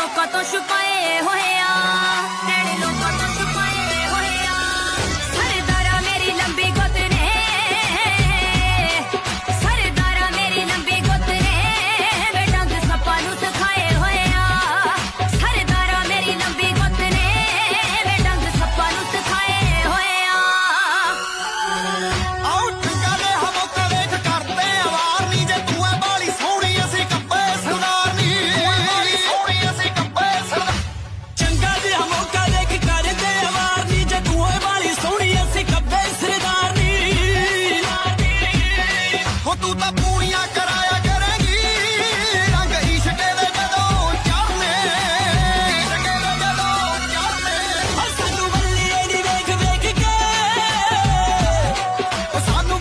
のことしゅかえほへ ਤੂੰ ਤਾਂ ਪੂਣੀਆਂ ਕਰਾਇਆ ਕਰੇਂਗੀ। ਰੰਗ ਇਸ਼ਕੇ ਦੇ ਜਦੋਂ ਚੜਨੇ ਇਸ਼ਕੇ ਦੇ ਜਦੋਂ ਚੜਨੇ ਸਾਨੂੰ ਬੱਲੀਏ ਦੀ ਵੇਖ ਵੇਖ ਕੇ ਸਾਨੂੰ